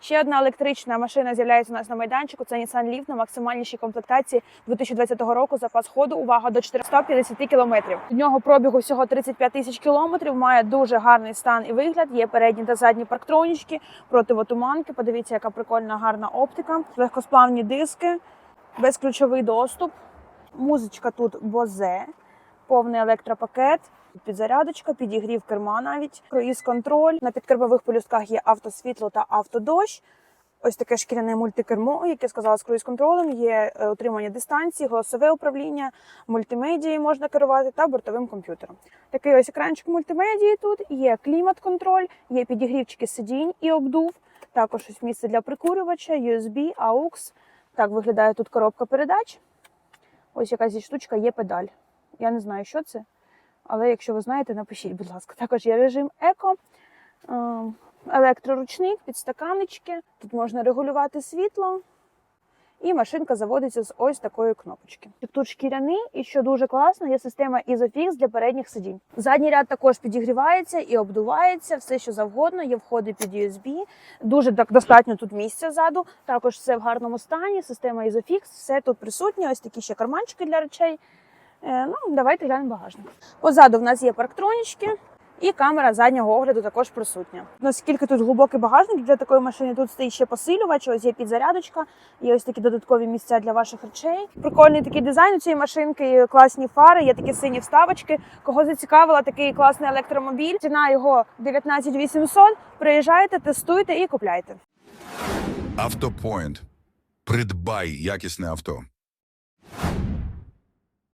Ще одна електрична машина з'являється у нас на майданчику. Це Nissan Leaf на максимальнішій комплектації 2020 року. Запас ходу увага до 450 кілометрів. У нього пробігу всього 35 тисяч кілометрів. Має дуже гарний стан і вигляд. Є передні та задні парктронічки, противотуманки. Подивіться, яка прикольна гарна оптика, легкосплавні диски, безключовий доступ. Музичка тут Бозе, повний електропакет. Підзарядочка, підігрів керма навіть, круїз контроль. На підкербових полюстках є автосвітло та автодощ. Ось таке шкіряне мультикермо, яке сказала з круїз контролем. Є е, утримання дистанції, голосове управління, мультимедією можна керувати та бортовим комп'ютером. Такий ось екранчик мультимедії тут. Є клімат-контроль, є підігрівчики сидінь і обдув. Також ось місце для прикурювача, USB, AUX. Так виглядає тут коробка передач. Ось якась штучка, є педаль. Я не знаю, що це. Але якщо ви знаєте, напишіть, будь ласка. Також є режим еко, е, електроручник, підстаканнички. Тут можна регулювати світло. І машинка заводиться з ось такої кнопочки. Тут шкіряний, і що дуже класно, є система Isofix для передніх сидінь. Задній ряд також підігрівається і обдувається, все що завгодно. Є входи під USB. Дуже так достатньо тут місця ззаду. Також все в гарному стані. Система Isofix, все тут присутнє. Ось такі ще карманчики для речей. Е, Ну, давайте глянемо багажник. Позаду в нас є парктронічки. І камера заднього огляду також присутня. Наскільки тут глибокий багажник для такої машини, тут стоїть ще посилювач, ось є підзарядочка, є ось такі додаткові місця для ваших речей. Прикольний такий дизайн у цієї машинки, класні фари, є такі сині вставочки. Кого зацікавила такий класний електромобіль, ціна його 19 800. Приїжджайте, тестуйте і купляйте. Автопоінт. Придбай якісне авто.